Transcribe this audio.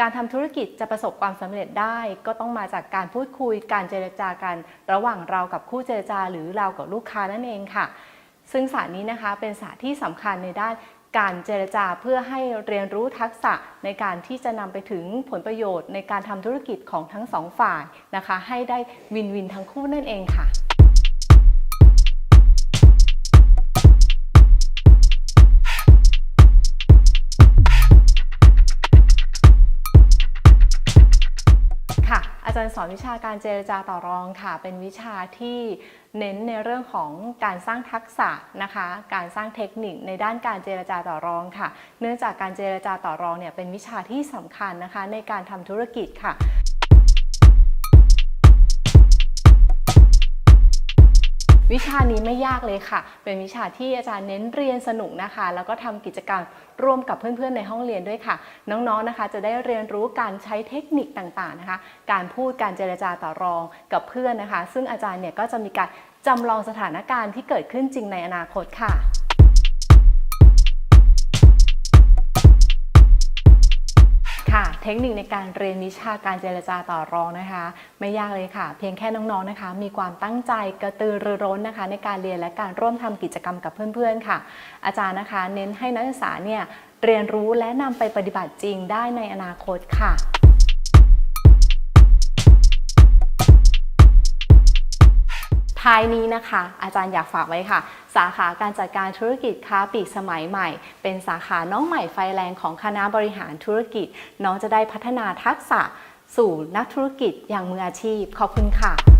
การทำธุรกิจจะประสบความสำเร็จได้ ก็ต้องมาจากการพูดคุยการเจรจากัน ระหว่างเรากับคู่เจรจาหรือเรากับลูกค้านั่นเองค่ะ ซึ่งศาสตร์นี้นะคะเป็นศาสตร์ที่สำคัญในด้านการเจรจาเพื่อให้เรียนรู้ทักษะในการที่จะนำไปถึงผลประโยชน์ในการทำธุรกิจของทั้งสองฝ่ายนะคะ ให้ได้วินวินทั้งคู่นั่นเองค่ะ จารย์สอนวิชาการเจรจาต่อรองค่ะ เป็นวิชาที่เน้นในเรื่องของการสร้างทักษะนะคะ การสร้างเทคนิคในด้านการเจรจาต่อรองค่ะ เนื่องจากการเจรจาต่อรองเนี่ยเป็นวิชาที่สำคัญนะคะ ในการทำธุรกิจค่ะ วิชานี้ไม่ยากเลยค่ะ เป็นวิชาที่อาจารย์เน้นเรียนสนุกนะคะ แล้วก็ทำกิจกรรมร่วมกับเพื่อนๆในห้องเรียนด้วยค่ะ น้องๆนะคะ จะได้เรียนรู้การใช้เทคนิคต่างๆนะคะ การพูดการเจรจาต่อรองกับเพื่อนนะคะ ซึ่งอาจารย์เนี่ยก็จะมีการจำลองสถานการณ์ที่เกิดขึ้นจริงในอนาคตค่ะ ทคนิคในการเรียนวิชาการเจรจาต่อรองนะคะ ไม่ยากเลยค่ะ เพียงแค่น้องๆนะคะ มีความตั้งใจกระตือรือร้นนะคะ ในการเรียนและการร่วมทำกิจกรรมกับเพื่อนๆค่ะ อาจารย์นะคะ เน้นให้นักศึกษาเนี่ยเรียนรู้และนำไปปฏิบัติจริงได้ในอนาคตค่ะ ท้ายนี้นะคะ อาจารย์อยากฝากไว้ค่ะ สาขาการจัดการธุรกิจค้าปลีกสมัยใหม่ เป็นสาขาน้องใหม่ไฟแรงของคณะบริหารธุรกิจ น้องจะได้พัฒนาทักษะสู่นักธุรกิจอย่างมืออาชีพ ขอบคุณค่ะ